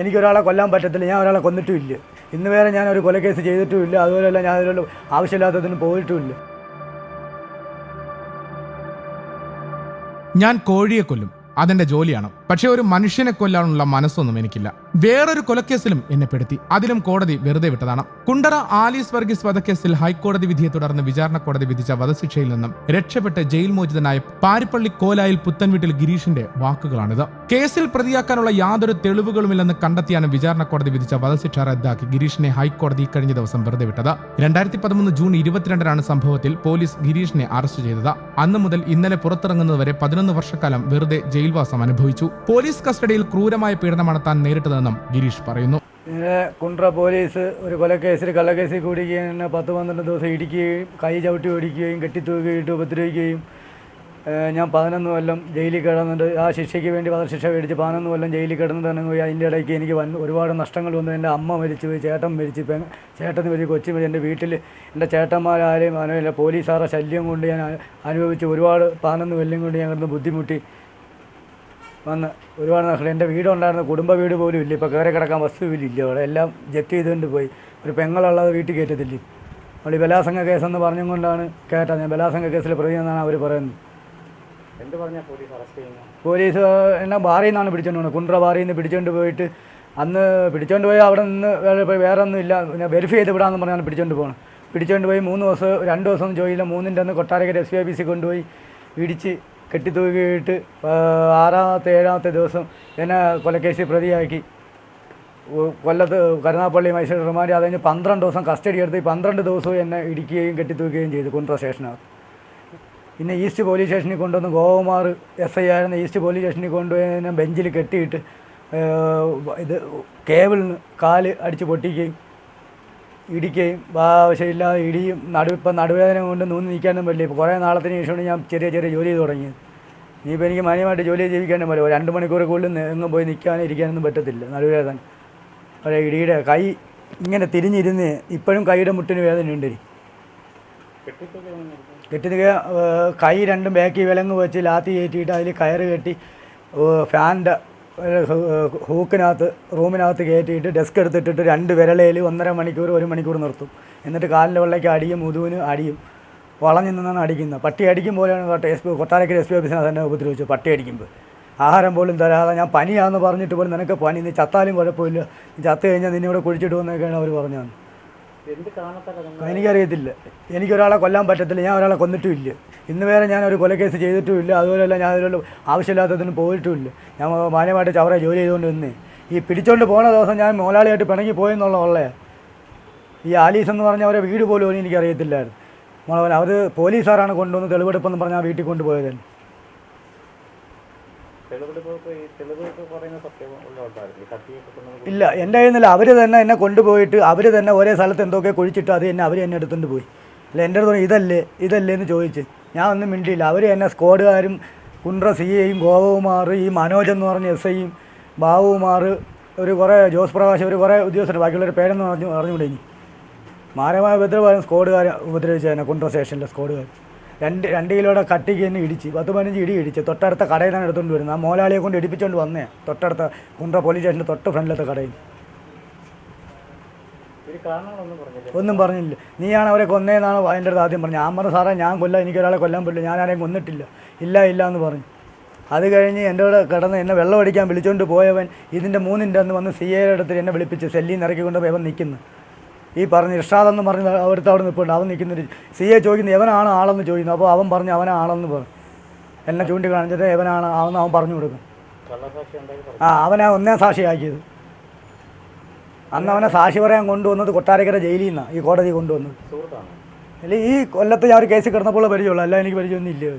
എനിക്കൊരാളെ കൊല്ലാൻ പറ്റത്തില്ല ഞാൻ ഒരാളെ കൊന്നിട്ടുമില്ല. ഇന്ന് വരെ ഞാൻ ഒരു കൊലക്കേസ് ചെയ്തിട്ടുമില്ല അതുപോലെയല്ല ഞാൻ അതിലുള്ള ആവശ്യമില്ലാത്തതിന് പോയിട്ടുമില്ല. ഞാൻ കോഴിയെ കൊല്ലും. അതെന്റെ ജോലിയാണ്. പക്ഷെ ഒരു മനുഷ്യനെ കൊല്ലാനുള്ള മനസ്സൊന്നും എനിക്കില്ല. വേറൊരു കൊലക്കേസിലും എന്നെ പെടുത്തി. അതിലും കോടതി വെറുതെ വിട്ടതാണ്. കുണ്ടറ ആലീസ് വർഗീസ് വധക്കേസിൽ ഹൈക്കോടതി വിധിയെ തുടർന്ന് വിചാരണ കോടതി വിധിച്ച വധശിക്ഷയിൽ നിന്നും രക്ഷപ്പെട്ട് ജയിൽ മോചിതനായ പാരിപ്പള്ളി കോലായിൽ പുത്തൻവീട്ടിൽ ഗിരീഷിന്റെ വാക്കുകളാണിത്. കേസിൽ പ്രതിയാക്കാനുള്ള യാതൊരു തെളിവുകളുമില്ലെന്ന് കണ്ടെത്തിയാണ് വിചാരണ കോടതി വിധിച്ച വധശിക്ഷ റദ്ദാക്കി ഗിരീഷിനെ ഹൈക്കോടതി കഴിഞ്ഞ ദിവസം വെറുതെ വിട്ടത്. രണ്ടായിരത്തി പതിമൂന്ന് ജൂൺ ഇരുപത്തിരണ്ടിനാണ് സംഭവത്തിൽ പോലീസ് ഗിരീഷിനെ അറസ്റ്റ് ചെയ്തത്. അന്ന് മുതൽ ഇന്നലെ പുറത്തിറങ്ങുന്നതുവരെ പതിനൊന്ന് വർഷക്കാലം വെറുതെ ജയിൽവാസം അനുഭവിച്ചു. പോലീസ് കസ്റ്റഡിയിൽ ക്രൂരമായ പീഡനമാണ് താൻ നേരിട്ടതെന്നും ഗിരീഷ് പറയുന്നു. കുണ്ട്ര പോലീസ് ഒരു കൊലക്കേസിൽ കള്ളക്കേസിൽ കൂടിക്കുകയും എന്നെ പത്ത് പന്ത്രണ്ട് ദിവസം ഇടിക്കുകയും കൈ ചവിട്ടി ഓടിക്കുകയും കെട്ടിത്തൂക്കുകയും ഇട്ട് ഉപദ്രവിക്കുകയും ഞാൻ പതിനൊന്ന് കൊല്ലം ജയിലിൽ കിടന്നിട്ട് ആ ശിക്ഷയ്ക്ക് വേണ്ടി വധശിക്ഷ മേടിച്ച് പതിനൊന്ന് കൊല്ലം ജയിലിൽ കിടന്നിട്ടാണെങ്കിൽ പോയി. അതിന്റെ ഇടയ്ക്ക് എനിക്ക് വന്ന് ഒരുപാട് നഷ്ടങ്ങൾ വന്നു. എന്റെ അമ്മ മരിച്ചു പോയി ചേട്ടൻ മരിച്ചു പെ ചേട്ടൻ മരിച്ചു കൊച്ചു മരിച്ചു. എന്റെ വീട്ടിൽ എന്റെ ചേട്ടന്മാരാരെയും അനുഭവില്ല പോലീസുകാരുടെ ശല്യം കൊണ്ട് ഞാൻ അനുഭവിച്ച് ഒരുപാട് പതിനൊന്ന് കൊല്ലം കൊണ്ട് ഞാൻ കിടന്ന് ബുദ്ധിമുട്ടി. വന്ന് ഒരുപാട് നഷ്ടം എന്റെ വീടുണ്ടായിരുന്ന കുടുംബ വീട് പോലും ഇല്ല. ഇപ്പോൾ കയറി കിടക്കാൻ വസ്തുവില്ല അവിടെ എല്ലാം ജപ്തി ചെയ്തുകൊണ്ട് പോയി. ഒരു പെങ്ങളുള്ളത് വീട്ടിൽ കയറ്റത്തില്ല. നമ്മൾ ഈ ബലാസംഗ കേസെന്ന് പറഞ്ഞും കൊണ്ടാണ് കേട്ടത്. ഞാൻ ബലാസംഗ കേസിൽ പ്രതിയെന്നാണ് അവർ പറയുന്നത്. പോലീസ് ബാറിയിൽ എന്നെ ബാറിൽ നിന്നാണ് പിടിച്ചോണ്ട് പോകുന്നത് കുണ്ട്ര ബാറിയിൽ നിന്ന് പിടിച്ചോണ്ട് പോയിട്ട് അന്ന് പിടിച്ചോണ്ട് പോയി അവിടെ നിന്ന് വേറെ ഒന്നും ഇല്ല. പിന്നെ വെരിഫൈ ചെയ്ത് വിടാമെന്ന് പറഞ്ഞാണ് പിടിച്ചോണ്ട് പോകുന്നത് പിടിച്ചോണ്ട് പോയി മൂന്ന് ദിവസം രണ്ട് ദിവസം ഒന്നും ജോലിയില്ല മൂന്നിന്റെ അന്ന് കൊട്ടാരക്കര എസ് പി ഓഫീസിൽ കൊണ്ടുപോയി ഇടിച്ച് കെട്ടിത്തൂക്കിയിട്ട് ആറാമത്തെ ഏഴാമത്തെ ദിവസം എന്നെ കൊലക്കേസിൽ പ്രതിയാക്കി. കൊല്ലത്ത് കരുനാപ്പള്ളി മൈസൂർ റിമാൻഡ് അത് കഴിഞ്ഞ് പന്ത്രണ്ട് ദിവസം കസ്റ്റഡി എടുത്ത് പന്ത്രണ്ട് ദിവസവും എന്നെ ഇടിക്കുകയും കെട്ടിത്തൂക്കുകയും ചെയ്തു കുണ്ട്ര സ്റ്റേഷനകത്ത്. പിന്നെ ഈസ്റ്റ് പോലീസ് സ്റ്റേഷനിൽ കൊണ്ടുവന്ന് ഗോകുമാർ എസ് ഐ ആയിരുന്ന ഈസ്റ്റ് പോലീസ് സ്റ്റേഷനിൽ കൊണ്ടുപോയി ബെഞ്ചിൽ കെട്ടിയിട്ട് ഇത് കേബിളിന് കാൽ അടിച്ച് പൊട്ടിക്കുകയും ഇടിക്കുകയും ആവശ്യമില്ലാതെ ഇടിയും നടു ഇപ്പം നടുവേദന കൊണ്ട് നൂന്ന് നിൽക്കാനും പറ്റില്ല. ഇപ്പോൾ കുറേ നാളത്തിന് ശേഷമാണ് ഞാൻ ചെറിയ ചെറിയ ജോലി ചെയ്ത് തുടങ്ങിയത്. ഇനിയിപ്പോൾ എനിക്ക് മാന്യമായിട്ട് ജോലി ജീവിക്കാനും പറ്റില്ല. രണ്ട് മണിക്കൂർ കൂടുതൽ നിന്ന് പോയി നിൽക്കാനും ഇരിക്കാനൊന്നും പറ്റത്തില്ല നടുവേദന. ഒരു ഇടിയുടെ കൈ ഇങ്ങനെ തിരിഞ്ഞിരുന്ന് ഇപ്പോഴും കൈയുടെ മുട്ടിന് വേദനയുണ്ട്. കെട്ടി കൈ രണ്ടും ബാക്കി വിലങ്ങ് വെച്ച് ലാത്തി കയറ്റിയിട്ട് അതിൽ കയറ് കെട്ടി ഫാനിന്റെ ഹൂക്കിനകത്ത് റൂമിനകത്ത് കയറ്റിയിട്ട് ഡെസ്ക് എടുത്തിട്ടിട്ട് രണ്ട് വിരലയിൽ ഒന്നര മണിക്കൂർ ഒരു മണിക്കൂർ നിർത്തും. എന്നിട്ട് കാലിന്റെ വെള്ളയ്ക്ക് അടിയും മുതുവിന് അടിയും വളഞ്ഞു നിന്നാണ് അടിക്കുന്നത്. പട്ടി അടിക്കും പോലെയാണ് S P Kottarakkara S P ഓഫീസിനകത്ത് തന്നെ ഉപദ്രവിച്ചു പട്ടി അടിക്കുമ്പോൾ. ആഹാരം പോലും തരാതെ ഞാൻ പനിയാണെന്ന് പറഞ്ഞിട്ട് പോലും നിനക്ക് പനി നീ ചത്താലും കുഴപ്പമില്ല. നീ ചത്ത് കഴിഞ്ഞാൽ നിന്നെ ഇവിടെ കുഴിച്ചിട്ട് വന്നൊക്കെയാണ് അവർ പറഞ്ഞത്. എനിക്കറിയത്തില്ല. എനിക്കൊരാളെ കൊല്ലാൻ പറ്റത്തില്ല ഞാൻ ഒരാളെ കൊന്നിട്ടുമില്ല ഇന്ന് വരെ ഞാൻ ഒരു കൊലക്കേസ് ചെയ്തിട്ടുമില്ല. അതുപോലെയല്ല ഞാൻ അതിലുള്ള ആവശ്യമില്ലാത്തതിന് പോയിട്ടുമില്ല. ഞാൻ മാന്യമായിട്ട് ചവറ ജോലി ചെയ്തുകൊണ്ട് നിന്നേ. ഈ പിടിച്ചോണ്ട് പോണ ദിവസം ഞാൻ മോലാളിയായിട്ട് പിണങ്ങി പോയെന്നുള്ള ഉള്ളേ. ഈ ആലീസ് എന്ന് പറഞ്ഞ അവരെ വീട് പോലും ഒന്നും എനിക്കറിയത്തില്ലായിരുന്നു മോളെ അവർ പോലീസുകാരാണ് കൊണ്ടുവന്ന് തെളിവെടുപ്പെന്ന് പറഞ്ഞാൽ വീട്ടിൽ കൊണ്ടുപോയത്. ഇല്ല എന്റെ കയ്യിൽ നിന്നല്ല. അവർ തന്നെ എന്നെ കൊണ്ടുപോയിട്ട് അവർ തന്നെ ഒരേ സ്ഥലത്ത് എന്തൊക്കെ കുഴിച്ചിട്ട് അത് തന്നെ അവർ എന്നെ എടുത്തുകൊണ്ട് പോയി. അല്ല എന്റെ അടുത്ത് ഇതല്ലേ ഇതല്ലേ എന്ന് ചോദിച്ച്. ഞാൻ ഒന്നും മിണ്ടിയില്ല. അവർ എന്നെ സ്ക്വാഡുകാരും കുണ്ട്ര സി എയും ഗോപകുമാർ ഈ മനോജ് എന്ന് പറഞ്ഞ എസ് ഐയും ബാബുകുമാർ ഒരു കുറേ ജോസ് പ്രകാശ് ഒരു കുറേ ഉദ്യോഗസ്ഥർ ബാക്കിയുള്ളവർ പേരെന്ന് പറഞ്ഞു അറിഞ്ഞുകൂടെ ഇനി. മാരമായ ഉപദ്രവം സ്ക്വാഡുകാർ ഉപദ്രവിച്ചു തന്നെ കുണ്ട്ര സ്റ്റേഷനിലെ സ്ക്വാഡുകാർ രണ്ട് രണ്ട് കിലോയുടെ കട്ടിക്ക് തന്നെ ഇടിച്ച് പത്ത് പതിനഞ്ച് ഇടി ഇടിച്ച് തൊട്ടടുത്ത കടയിൽ നിന്നാണ് എടുത്തുകൊണ്ട് വരുന്നത്. ആ മോലാളിയെ കൊണ്ട് ഇടിപ്പിച്ചുകൊണ്ട് വന്നേ തൊട്ടടുത്ത കുണ്ട്ര പോലീസ് സ്റ്റേഷന്റെ തൊട്ട് ഫ്രണ്ടിലത്തെ കടയിൽ. ഒന്നും പറഞ്ഞില്ല. നീയാണ് അവരെ കൊന്നേന്നാണ് എന്റെ അടുത്ത് ആദ്യം പറഞ്ഞത്. ഞാൻ പറഞ്ഞു സാറേ ഞാൻ കൊല്ലാം. എനിക്ക് ഒരാളെ കൊല്ലാൻ പറ്റില്ല. ഞാൻ ആരെയും കൊന്നിട്ടില്ല. ഇല്ല ഇല്ല എന്ന് പറഞ്ഞു. അത് കഴിഞ്ഞ് എന്റെ കൂടെ കിടന്ന് എന്നെ വെള്ളം അടിക്കാൻ വിളിച്ചുകൊണ്ട് പോയവൻ ഇതിന്റെ മൂന്നിന്റെ അന്ന് വന്ന് സി എയുടെ അടുത്ത് എന്നെ വിളിപ്പിച്ച് സെല്ലിൽ നിന്ന് ഇറക്കി കൊണ്ട് ഇവൻ നിൽക്കുന്നു. ഈ പറഞ്ഞ് ഇർഷാദ് എന്ന് പറഞ്ഞ് അവിടുത്തെ അവിടെ നിൽപ്പുണ്ട്. അവൻ നിൽക്കുന്നൊരു സി എ ചോദിക്കുന്നു എവനാണ് ആളെന്ന്? ചോദിക്കുന്നു. അപ്പോൾ അവൻ പറഞ്ഞു അവനാണെന്ന് പറഞ്ഞു. എന്നെ ചൂണ്ടി കാണിച്ചിട്ട് എവനാണ് അവൻ അവൻ പറഞ്ഞു കൊടുക്കും. ആ അവനാ ഒന്നേ സാക്ഷിയാക്കിയത്. അന്ന് അവനെ സാക്ഷി പറയാൻ കൊണ്ടുവന്നത് കൊട്ടാരക്കര ജയിലിൽ നിന്നാണ് ഈ കോടതി കൊണ്ടുവന്നത്. അല്ലെ ഈ കൊല്ലത്ത് ഞാൻ ഒരു കേസ് കിടന്നപ്പോൾ പരിചയമുള്ളൂ അല്ല എനിക്ക് പരിചയമൊന്നും ഇല്ല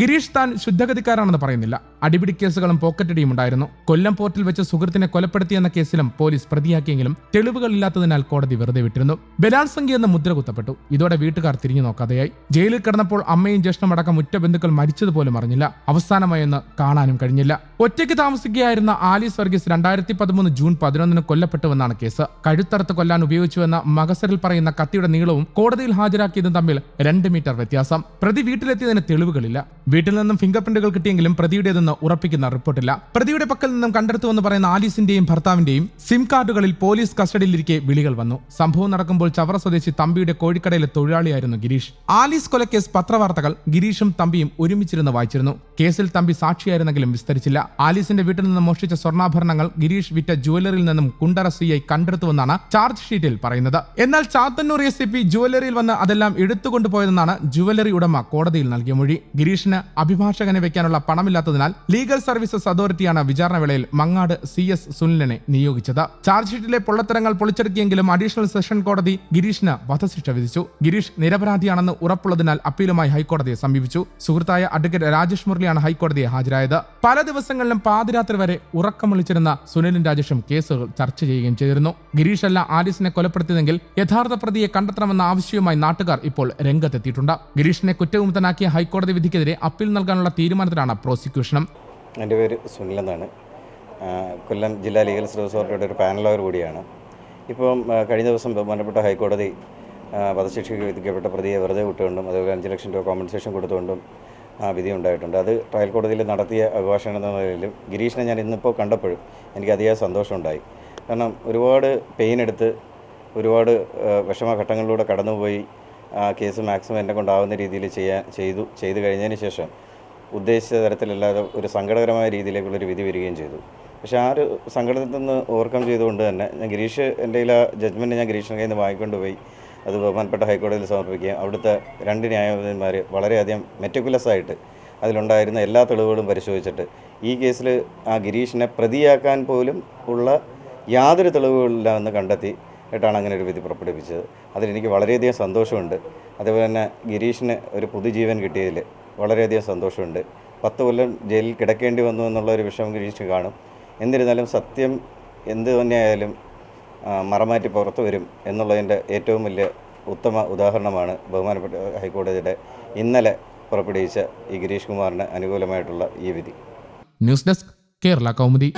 ഗിരീഷ് താൻ ശുദ്ധഗതിക്കാരാണെന്ന് പറയുന്നില്ല. അടിപിടി കേസുകളും പോക്കറ്റടിയും ഉണ്ടായിരുന്നു. കൊല്ലം പോർട്ടിൽ വെച്ച് സുഹൃത്തിനെ കൊലപ്പെടുത്തിയെന്ന കേസിലും പോലീസ് പ്രതിയാക്കിയെങ്കിലും തെളിവുകൾ ഇല്ലാത്തതിനാൽ കോടതി വെറുതെ വിട്ടിരുന്നു. ബലാത്സംഗി എന്ന മുദ്ര കുത്തപ്പെട്ടു. ഇതോടെ വീട്ടുകാർ തിരിഞ്ഞു നോക്കാതെയായി. ജയിലിൽ കിടന്നപ്പോൾ അമ്മയും ജ്യേഷ്ഠം അടക്കം ഉറ്റ ബന്ധുക്കൾ മരിച്ചതുപോലും അറിഞ്ഞില്ല. അവസാനമായൊന്ന് കാണാനും കഴിഞ്ഞില്ല. ഒറ്റയ്ക്ക് താമസിക്കുകയായിരുന്ന ആലീസ് വർഗീസ് രണ്ടായിരത്തി പതിമൂന്ന് ജൂൺ പതിനൊന്നിന് കൊല്ലപ്പെട്ടുവെന്നാണ് കേസ്. കഴുത്തറുത്ത് കൊല്ലാൻ ഉപയോഗിച്ചുവെന്ന മകസറിൽ പറയുന്ന കത്തിയുടെ നീളവും കോടതിയിൽ ഹാജരാക്കിയതും തമ്മിൽ രണ്ട് മീറ്റർ വ്യത്യാസം. പ്രതി വീട്ടിലെത്തിയതിന് തെളിവുകളില്ല. വീട്ടിൽ നിന്നും ഫിംഗർ പ്രിന്റുകൾ കിട്ടിയെങ്കിലും പ്രതിയുടേതെന്ന് ഉറപ്പിക്കുന്ന റിപ്പോർട്ടില്ല. പ്രതിയുടെ പക്കൽ നിന്നും കണ്ടെടുത്തുവെന്ന് പറയുന്ന ആലീസിന്റെയും ഭർത്താവിന്റെയും സിം കാർഡുകളിൽ പോലീസ് കസ്റ്റഡിയിലിരിക്കെ വിളികൾ വന്നു. സംഭവം നടക്കുമ്പോൾ ചവറ സ്വദേശി തമ്പിയുടെ കോഴിക്കടയിലെ തൊഴിലാളിയായിരുന്നു ഗിരീഷ്. ആലീസ് കൊലക്കേസ് പത്രവാർത്തകൾ ഗിരീഷും തമ്പിയും ഒരുമിച്ചിരുന്ന് വായിച്ചിരുന്നു. കേസിൽ തമ്പി സാക്ഷിയായിരുന്നെങ്കിലും വിസ്തരിച്ചില്ല. ആലീസിന്റെ വീട്ടിൽ നിന്ന് മോഷ്ടിച്ച സ്വർണാഭരണങ്ങൾ ഗിരീഷ് വിറ്റ ജുവലറിയിൽ നിന്നും കുണ്ടറ സി ഐ കണ്ടെടുത്തുവെന്നാണ് ചാർജ് ഷീറ്റിൽ പറയുന്നത്. എന്നാൽ ചാത്തന്നൂർ എസ് പി ജുവലറിയിൽ വന്ന് അതെല്ലാം എടുത്തുകൊണ്ടുപോയതെന്നാണ് ജുവലറി ഉടമ കോടതിയിൽ നൽകിയ മൊഴി. ഗിരീഷിന് അഭിഭാഷകനെ വെക്കാനുള്ള പണമില്ലാത്തതിനാൽ ലീഗൽ സർവീസസ് അതോറിറ്റിയാണ് വിചാരണ വേളയിൽ മങ്ങാട് സി എസ് സുനിലിനെ നിയോഗിച്ചത്. ചാർജ് ഷീറ്റിലെ പൊള്ളത്തരങ്ങൾ പൊളിച്ചെടുക്കിയെങ്കിലും അഡീഷണൽ സെഷൻ കോടതി ഗിരീഷിന് വധശിക്ഷ വിധിച്ചു. ഗിരീഷ് നിരപരാധിയാണെന്ന് ഉറപ്പുള്ളതിനാൽ അപ്പീലുമായി ഹൈക്കോടതിയെ സമീപിച്ചു. സുഹൃത്തായ അഡ്വക്കേറ്റ് രാജേഷ് മുരളിയാണ് ഹൈക്കോടതിയെ ഹാജരായത്. പല ദിവസങ്ങളിലും പാതിരാത്രി വരെ ഉറക്കം വിളിച്ചിരുന്ന സുനിലും രാജേഷും കേസുകൾ ചർച്ച ചെയ്യുകയും ചെയ്തിരുന്നു. ഗിരീഷ് അല്ല ആലിസിനെ കൊലപ്പെടുത്തിയതെങ്കിൽ യഥാർത്ഥ പ്രതിയെ കണ്ടെത്തണമെന്ന ആവശ്യവുമായി നാട്ടുകാർ ഇപ്പോൾ രംഗത്തെത്തിയിട്ടുണ്ട്. ഗിരീഷിനെ കുറ്റവിമുക്തനാക്കിയ ഹൈക്കോടതി വിധിക്കെതിരെ അപ്പീൽ നൽകാനുള്ള തീരുമാനത്തിലാണ് പ്രോസിക്യൂഷനും. എന്റെ പേര് സുനിൽ എന്നാണ്. കൊല്ലം ജില്ലാ ലീഗൽ സർവീസ് അതോറിറ്റിയുടെ ഒരു പാനൽ ലോയർ കൂടിയാണ്. ഇപ്പം കഴിഞ്ഞ ദിവസം ബഹുമാനപ്പെട്ട ഹൈക്കോടതി വധശിക്ഷയ്ക്ക് വിധിക്കപ്പെട്ട പ്രതിയെ വെറുതെ വിട്ടുകൊണ്ടും അതുപോലെ അഞ്ച് ലക്ഷം രൂപ കോമ്പൻസേഷൻ കൊടുത്തുകൊണ്ടും വിധി ഉണ്ടായിട്ടുണ്ട്. അത് ട്രയൽ കോടതിയിൽ നടത്തിയ അഭിഭാഷകൻ എന്ന നിലയിലും ഗിരീഷിനെ ഞാൻ ഇന്നിപ്പോൾ കണ്ടപ്പോഴും എനിക്ക് അതിയായ സന്തോഷമുണ്ടായി. കാരണം ഒരുപാട് പെയിൻ എടുത്ത് ഒരുപാട് വിഷമഘട്ടങ്ങളിലൂടെ കടന്നുപോയി കേസ് മാക്സിമം എന്നെ കൊണ്ടാവുന്ന രീതിയിൽ ചെയ്യാൻ ചെയ്തു ചെയ്തു കഴിഞ്ഞതിന് ശേഷം ഉദ്ദേശിച്ച തരത്തിലല്ലാതെ ഒരു സങ്കടകരമായ രീതിയിലേക്കുള്ളൊരു വിധി വരികയും ചെയ്തു. പക്ഷേ ആ ഒരു സങ്കടത്തിൽ നിന്ന് ഓവർകം ചെയ്തുകൊണ്ട് തന്നെ ഞാൻ ഗിരീഷ് എന്റെ ആ ജഡ്ജ്മെന്റ് ഞാൻ ഗിരീഷിന്റെ കയ്യിൽ നിന്ന് വാങ്ങിക്കൊണ്ട് പോയി. അത് ബഹുമാനപ്പെട്ട ഹൈക്കോടതിയിൽ സമർപ്പിക്കുകയും അവിടുത്തെ രണ്ട് ന്യായാധിപന്മാർ വളരെയധികം മെറ്റിക്കുലസ് ആയിട്ട് അതിലുണ്ടായിരുന്ന എല്ലാ തെളിവുകളും പരിശോധിച്ചിട്ട് ഈ കേസിൽ ആ ഗിരീഷിനെ പ്രതിയാക്കാൻ പോലും ഉള്ള യാതൊരു തെളിവുകളില്ല എന്ന് കണ്ടെത്തി ആയിട്ടാണ് അങ്ങനെ ഒരു വിധി പുറപ്പെടുവിച്ചത്. അതിലെനിക്ക് വളരെയധികം സന്തോഷമുണ്ട്. അതേപോലെ തന്നെ ഗിരീഷിന് ഒരു പുതുജീവൻ കിട്ടിയതിൽ വളരെയധികം സന്തോഷമുണ്ട്. പത്ത് കൊല്ലം ജയിലിൽ കിടക്കേണ്ടി വന്നു എന്നുള്ള ഒരു വിഷമം ഗിരീഷിന് കാണും. എന്നിരുന്നാലും സത്യം എന്ത് തന്നെയായാലും മറമാറ്റി പുറത്തു വരും എന്നുള്ളതിന്റെ ഏറ്റവും വലിയ ഉത്തമ ഉദാഹരണമാണ് ബഹുമാനപ്പെട്ട ഹൈക്കോടതിയുടെ ഇന്നലെ പുറപ്പെടുവിച്ച ഈ ഗിരീഷ് കുമാറിന് അനുകൂലമായിട്ടുള്ള ഈ വിധി. News desk Kerala Kaumudi.